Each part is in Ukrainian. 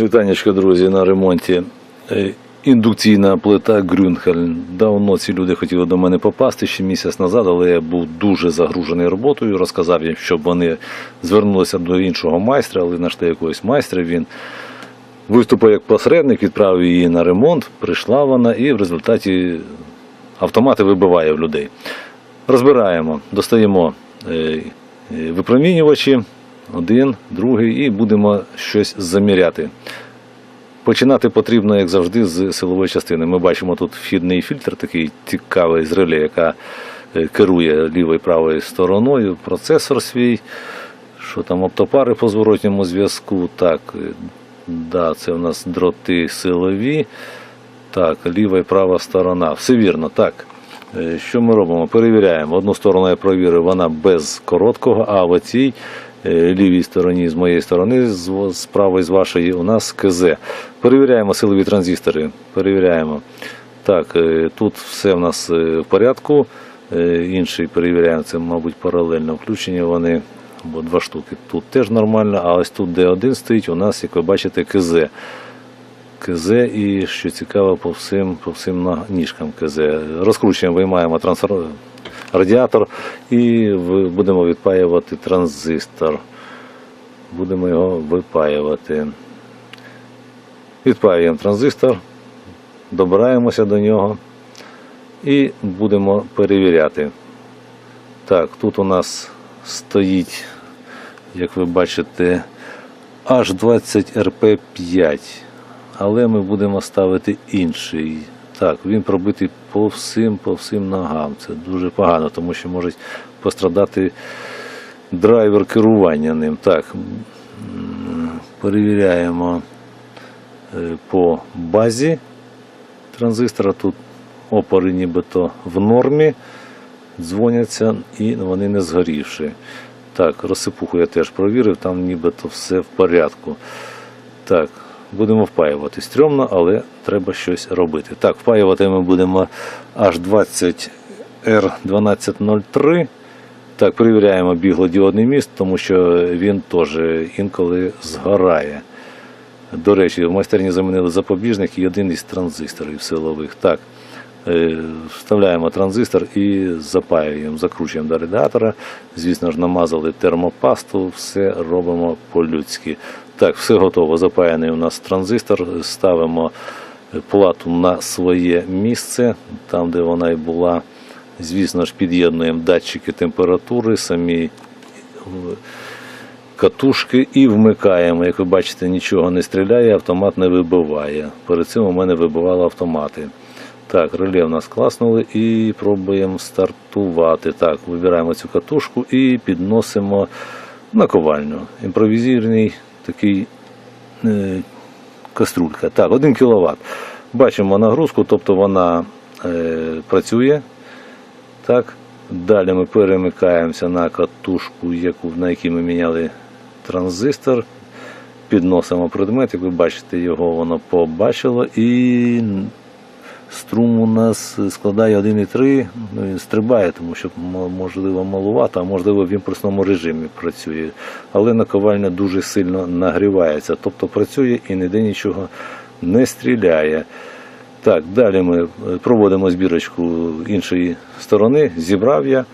Вітанечко, друзі, на ремонті. Е, Індукційна плита Грюнхель. Давно ці люди хотіли до мене попасти ще місяць назад, але я був дуже загружений роботою. Розказав їм, щоб вони звернулися до іншого майстра, але знайшли якогось майстра. Він виступив як посередник, відправив її на ремонт. Прийшла вона і в результаті автомати вибиває в людей. Розбираємо, достаємо е, е, випромінювачі, один, другий, і будемо щось заміряти. Починати потрібно, як завжди, з силової частини. Ми бачимо тут вхідний фільтр, такий цікавий з реле, яка е, керує лівою і правою стороною, процесор свій, що там оптопари по зворотньому зв'язку. Так, е, да, це у нас дроти силові. Так, ліва і права сторона. Все вірно, так. Е, Що ми робимо? Перевіряємо. Одну сторону я провірив, вона без короткого, а в оцій лівій стороні, з моєї сторони, з правої, з вашої, у нас КЗ. Перевіряємо силові транзистори. Перевіряємо. Так, е, тут все в нас е, в порядку. Е, Інший перевіряємо, це, мабуть, паралельно включені вони, бо два штуки. Тут теж нормально, а ось тут, де один стоїть, у нас, як ви бачите, КЗ. КЗ і що цікаво по всім, по всім ніжкам КЗ. Розкручуємо, виймаємо трансфер... радіатор і будемо відпаювати транзистор. Будемо його випаювати. Відпаюємо транзистор, добираємося до нього і будемо перевіряти. Так, тут у нас стоїть, як ви бачите, H20RP5 але ми будемо ставити інший. Так, він пробитий по всім, по всім ногам. Це дуже погано, тому що може пострадати драйвер керування ним. Так, перевіряємо е, по базі транзистора. Тут опори нібито в нормі, дзвоняться і вони не згорівші. Так, розсипуху я теж провірив, там нібито все в порядку. Так, будемо впаювати. Стрьомно, але треба щось робити. Так, впаювати ми будемо H20R1203. Так, перевіряємо біглодіодний міст, тому що він теж інколи згорає. До речі, в майстерні замінили запобіжник і один із транзисторів силових. Так, е, вставляємо транзистор і запаюємо, закручуємо до радіатора. Звісно ж, намазали термопасту, все робимо по-людськи. Так, все готово. Запаяний у нас транзистор. Ставимо плату на своє місце, там, де вона і була. Звісно ж, під'єднуємо датчики температури, самі е, катушки і вмикаємо. Як ви бачите, нічого не стріляє, автомат не вибиває. Перед цим у мене вибивали автомати. Так, реле в нас класнули і пробуємо стартувати. Так, вибираємо цю катушку і підносимо на ковальню. Імпровізійний такий е, каструлька. Так, 1 кВт. Бачимо нагрузку, тобто вона е, працює. Так. Далі ми перемикаємося на катушку, яку, на якій ми міняли транзистор. Підносимо предмет, як ви бачите, його воно побачило і струм у нас складає 1,3. Ну, він стрибає, тому що можливо малувато, а можливо в імпульсному режимі працює. Але наковальня дуже сильно нагрівається, тобто працює і ніде нічого не стріляє. Так, далі ми е, проводимо збірочку іншої сторони, зібрав я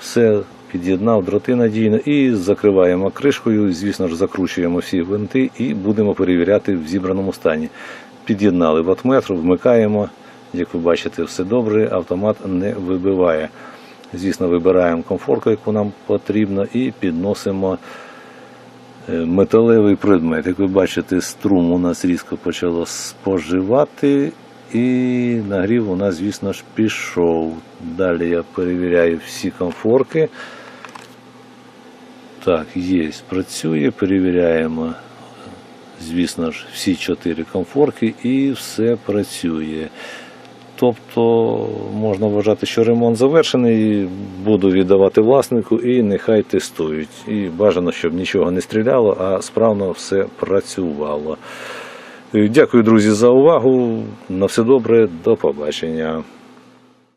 все, під'єднав дроти надійно і закриваємо кришкою. Звісно ж, закручуємо всі винти і будемо перевіряти в зібраному стані. Під'єднали ватметр, вмикаємо. Як ви бачите, все добре, автомат не вибиває. Звісно, вибираємо комфорку, яку нам потрібно, і підносимо е, металевий предмет. Як ви бачите, струм у нас різко почало споживати, і нагрів у нас, звісно ж, пішов. Далі я перевіряю всі комфорки. Так, є, працює, перевіряємо, звісно ж, всі чотири комфорки і все працює. Тобто можна вважати, що ремонт завершений, буду віддавати власнику і нехай тестують. І бажано, щоб нічого не стріляло, а справно все працювало. Дякую, друзі, за увагу. На все добре, до побачення.